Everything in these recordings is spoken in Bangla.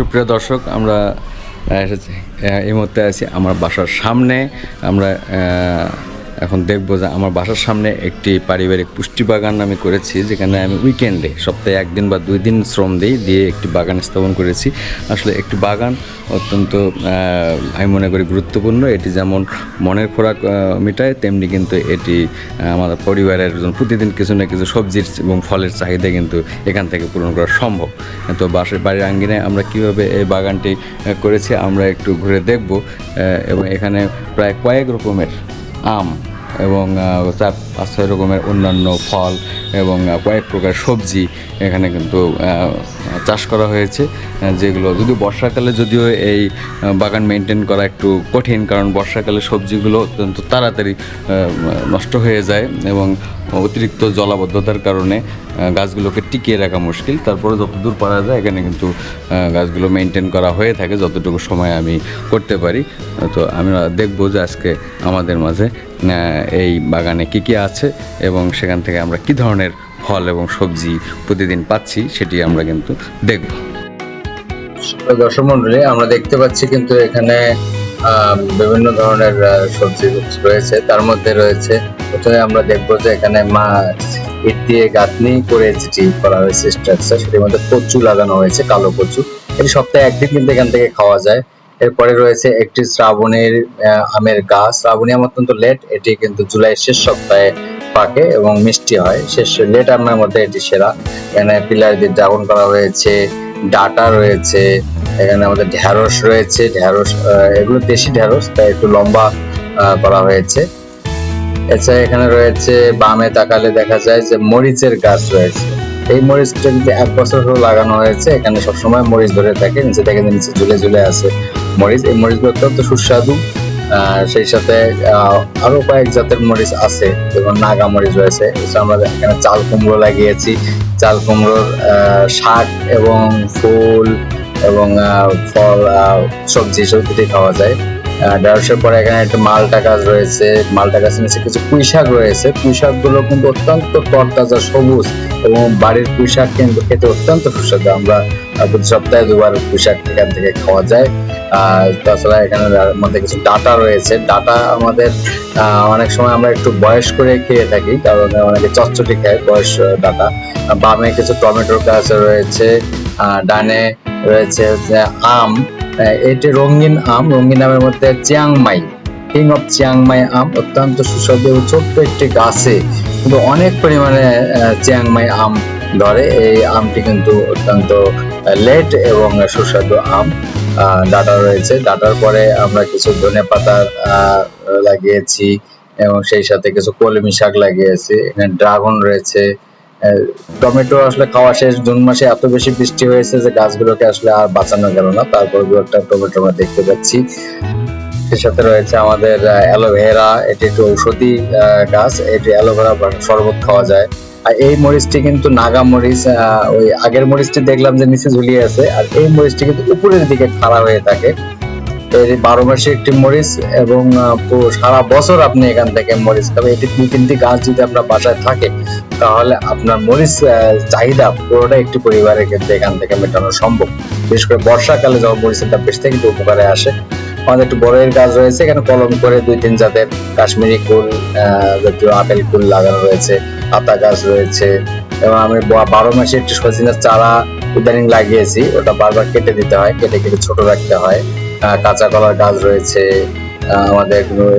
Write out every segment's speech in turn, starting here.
সুপ্রিয় দর্শক আমরা এসেছি এই মুহূর্তে আছি আমার বাসার সামনে। আমরা এখন দেখব যে আমার বাসার সামনে একটি পারিবারিক পুষ্টি বাগান আমি করেছি, যেখানে আমি উইকেন্ডে সপ্তাহে একদিন বা দুই দিন শ্রম দিই, দিয়ে একটি বাগান স্থাপন করেছি। আসলে একটি বাগান অত্যন্ত আমি মনে করি গুরুত্বপূর্ণ। এটি যেমন মনের খোরাক মেটায়, তেমনি কিন্তু এটি আমাদের পরিবারের জন্য প্রতিদিন কিছু না কিছু সবজির এবং ফলের চাহিদা কিন্তু এখান থেকে পূরণ করা সম্ভব। তো বাসের বাড়ির আঙ্গিনায় আমরা কীভাবে এই বাগানটি করেছি আমরা একটু ঘুরে দেখব এবং এখানে প্রায় কয়েক রকমের আম এবং চার পাঁচ ছয় রকমের অন্যান্য ফল এবং কয়েক প্রকার সবজি এখানে কিন্তু চাষ করা হয়েছে যেগুলো যদি বর্ষাকালে যদিও এই বাগান মেনটেন করা একটু কঠিন, কারণ বর্ষাকালে সবজিগুলো অত্যন্ত তাড়াতাড়ি নষ্ট হয়ে যায় এবং অতিরিক্ত জলাবদ্ধতার কারণে গাছগুলোকে টিকিয়ে রাখা মুশকিল। তারপরে যতদূর পারা যায়, এখানে কিন্তু গাছগুলো মেনটেন করা হয়ে থাকে, যতটুকু সময় আমি করতে পারি। তো আমরা দেখব যে আজকে আমাদের মাঝে এই বাগানে কী কী আছে এবং সেখান থেকে আমরা কী ধরনের ফল এবং সবজি প্রতিদিন পাচ্ছি, সেটি আমরা কিন্তু দেখব। দর্শক মন্ডলী, আমরা দেখতে পাচ্ছি কিন্তু এখানে বিভিন্ন ধরনের সবজি রয়েছে। তার মধ্যে রয়েছে, প্রথমে আমরা দেখব যে এখানে মা ইট দিয়ে গাঁথনি করে যেটি করা হয়েছে স্ট্রাকচার সেটির মধ্যে কচু লাগানো হয়েছে, কালো কচু। এটি সপ্তাহে একদিন কিন্তু এখান থেকে খাওয়া যায়। এরপরে রয়েছে একটি শ্রাবণীর আমের গাছ। শ্রাবণী আম অত্যন্ত লেট, এটি কিন্তু জুলাই শেষ সপ্তাহে পাকে এবং মিষ্টি হয়। শেষ লেট আমের মধ্যে এটি সেরা। এখানে পিলার দিয়ে ড্রাগন করা হয়েছে, ডাটা রয়েছে, এখানে আমাদের ঢ্যাঁড়স রয়েছে ঢ্যাঁড়স এগুলো দেশি ঢ্যাঁড়স তাই একটু লম্বা করা হয়েছে। এছাড়া এখানে রয়েছে, বামে তাকালে দেখা যায় যে মরিচের গাছ রয়েছে। এই মরিচটা কিন্তু এক বছর হলো লাগানো হয়েছে, এখানে সবসময় মরিচ ধরে থাকে, নিচে থেকে নিচে ঝুলে ঝুলে আছে মরিচ। এই মরিচগুলো অত্যন্ত সুস্বাদু। সেই সাথে আরও কয়েক জাতের মরিচ আছে, যেমন নাগা মরিচ রয়েছে আমরা এখানে চাল কুমড়ো লাগিয়েছি। চাল কুমড়োর শাক এবং ফুল এবং ফল সবজি সবজি খাওয়া যায়। ঢেঁড়সের পরে এখানে একটা মালটা গাছ রয়েছে, মালটা গাছের নিচে কিছু পুঁই শাক রয়েছে। পুঁই শাকগুলো কিন্তু অত্যন্ত তরতাজা, সবুজ এবং বাড়ির পুঁই শাক কিন্তু খেতে অত্যন্ত সুস্বাদু। আমরা প্রতি সপ্তাহে দুবার পুঁই শাক এখান থেকে খাওয়া যায়। তাছাড়া এখানে মধ্যে কিছু ডাটা রয়েছে। ডাটা আমাদের অনেক সময় আমরা একটু বয়স করে খেয়ে থাকি, কারণ অনেকে চচ্চটি খায় বয়স ডাটা। বামে কিছু টমেটোর গাছ রয়েছে ডানে রয়েছে আম। এটি রঙিন আম, রঙিন আমের মধ্যে Chiang Mai king of Chiang Mai আম, অত্যন্ত সুস্বাদু ছোট্ট একটি গাছে। কিন্তু অনেক পরিমাণে চিয়াংমাই আম ধরে। এই আমটি কিন্তু অত্যন্ত লেট এবং সুস্বাদু আম। ডাটা রয়েছে। ডাটার পরে আমরা কিছু ধনে পাতা লাগিয়েছি এবং সেই সাথে কিছু কলমি শাক লাগিয়েছি। এখানে ড্রাগন রয়েছে। টমেটো আসলে খাওয়া শেষ। জুন মাসে এত বেশি বৃষ্টি হয়েছে যে গাছগুলোকে আসলে আর বাঁচানো গেল না। তারপর দু একটা টমেটো আমরা দেখতে পাচ্ছি। এর সাথে রয়েছে আমাদের অ্যালোভেরা। এটি একটু ঔষধি গাছ। এটি অ্যালোভেরা শরবত খাওয়া যায়। আর এই মরিচটি কিন্তু নাগা মরিচ ওই আগের মরিচটি দেখলাম যে নিচে ঝুলিয়ে আছে, আর এই মরিচটি কিন্তু উপরের দিকে খাড়া হয়ে থাকে। এটি বারো মাসে একটি মরিচ এবং সারা বছর আপনি এখান থেকে মরিচ খাবেন। এটি দুই তিনটি গাছ যদি আপনার বাসায় থাকে, তাহলে আপনার মরিচ চাহিদা পুরোটা একটি পরিবারের ক্ষেত্রে এখান থেকে মেটানো সম্ভব। বিশেষ করে বর্ষাকালে যখন মরিচের দাম বেশি থাকে উপকারে আসে। আমাদের একটু বড় এর গাছ রয়েছে, এখানে কলম করে দুই তিন জাতের কাশ্মীরি কুল জাতীয় আপেল কুল লাগানো রয়েছে। আতা গাছ রয়েছে এবং আমি বারো মাসে একটি সজিনার চারা ইদানিং লাগিয়েছি, ওটা বারবার কেটে দিতে হয়, কেটে কেটে ছোট রাখতে হয়। কাঁচা কলার গাছ রয়েছে আমাদের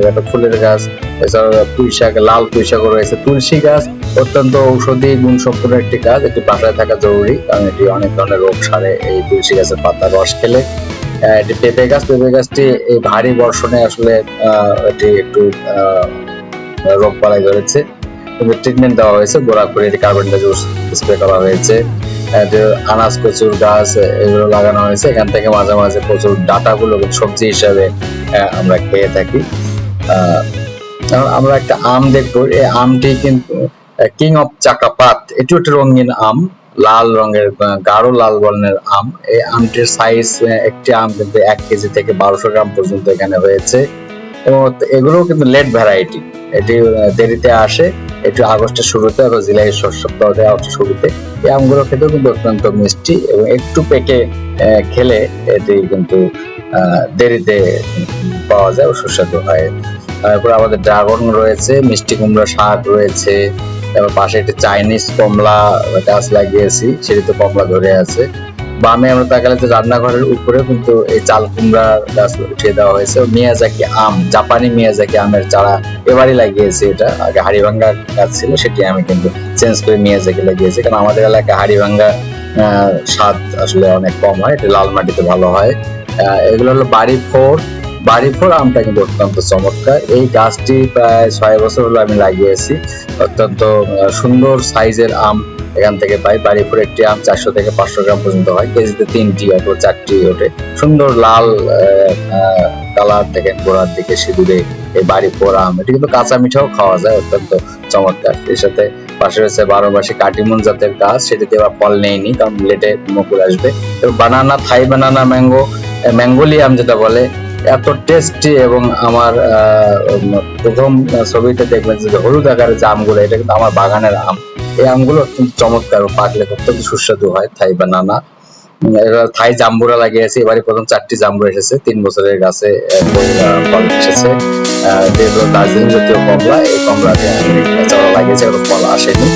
একটা ফুলের গাছ এছাড়া পুঁই শাক, লাল পুঁই শাকও রয়েছে। তুলসী গাছ অত্যন্ত ঔষধি গুণ সম্পূর্ণ একটি গাছ, এটি বাসায় থাকা জরুরি, কারণ এটি অনেক ধরনের রোগ সারে এই তুলসী গাছের পাতা রস খেলে। এটি পেঁপে গাছ, পেঁপে গাছটি এই ভারী বর্ষণে আসলে এটি একটু রোগ পালাই ধরেছে। কিন্তু ট্রিটমেন্ট দেওয়া হয়েছে, গোড়া করে কার্বন ডাইঅক্সাইড স্প্রে করা হয়েছে। আনাজ প্রচুর গাছ, এগুলো লাগানো হয়েছে। এখান থেকে মাঝে মাঝে প্রচুর ডাটা গুলো সবজি হিসাবে আমরা খেয়ে থাকি। আমরা একটা আম দেখব। এই আমটি কিন্তু কিং অফ চাকাপাত। এটি একটি রঙিন আম, লাল রঙের গাঢ় লাল বর্ণের আম। এই আমটির সাইজ একটি আম কিন্তু এক কেজি থেকে বারোশো গ্রাম পর্যন্ত এখানে হয়েছে। এবং এগুলো কিন্তু লেট ভ্যারাইটি এটি দেরিতে আসে। একটু আগস্টের শুরুতে অথবা জুলাইয়ের শেষ সপ্তাহে আগস্টের শুরুতে এই আমগুলো খেতেও কিন্তু অত্যন্ত মিষ্টি এবং একটু পেকে খেলে এটি কিন্তু দেরিতে পাওয়া যায় ও সুস্বাদু হয়। তারপর আমাদের ড্রাগন রয়েছে, মিষ্টি কুমড়া শাক রয়েছে, তারপর পাশে একটা চাইনিজ কমলা গাছ লাগিয়েছি, সেটিতে কমলা ধরে আছে। বামে আমরা তাকালে যে রান্নাঘরের উপরে কিন্তু এই চাল কুমড়া গাছ উঠিয়ে দেওয়া হয়েছে। মিয়াজাকি আম, জাপানি মিয়াজাকি আমের চারা এবারই লাগিয়েছি এটা। আগে হাড়িভাঙ্গা গাছ ছিল, সেটি আমি কিন্তু চেঞ্জ করে মিয়াজাকি লাগিয়েছি। কারণ আমাদের এলাকায় হাড়িভাঙ্গা স্বাদ আসলে অনেক কম হয়, এটা লাল মাটিতে ভালো হয়। এগুলো হলো বাড়ি ফোর বাড়ি ফোর আমটা কিন্তু অত্যন্ত চমৎকার। এই গাছটি প্রায় ছয় বছর হলো আমি লাগিয়েছি অত্যন্ত সুন্দর সাইজের আম এখান থেকে পাই। বাড়ি ফোর একটি আম চারশো থেকে পাঁচশো গ্রাম পর্যন্ত হয়। কেজিতে তিনটি অথবা চারটি ওঠে। সুন্দর লাল কালার দেখেন গোড়ার দিকে সিঁদুরে এই বাড়ি ফোর আম। এটি কিন্তু কাঁচা মিঠাও খাওয়া যায়, অত্যন্ত চমৎকার। এর সাথে পাশে রয়েছে বারো মাসে কাটিমুন জাতের গাছ। সেটিতে আবার ফল নেয়নি, কারণ লেটে মুকুল আসবে। এবং বানানা, থাই বানানা, ম্যাঙ্গো ম্যাঙ্গোলি আম যেটা বলে এত টেস্টি এবং আমার প্রথম ছবিতে দেখবেন যে হলুদ আকারের যে আমগুলো এটা কিন্তু আমার বাগানের আম। এই আমগুলো অত্যন্ত চমৎকার পাকলে অত্যন্ত সুস্বাদু হয় থাই উম, এবার থাই জাম্বুরা লাগিয়েছি। এবারে প্রথম চারটি জাম্বুরা এসেছে। তিন বছরের গাছে ফল এসেছে। যেগুলো দার্জিলিং জাতীয় কমলা এই কমলাতে চারা লাগিয়েছি ফল আসেনি।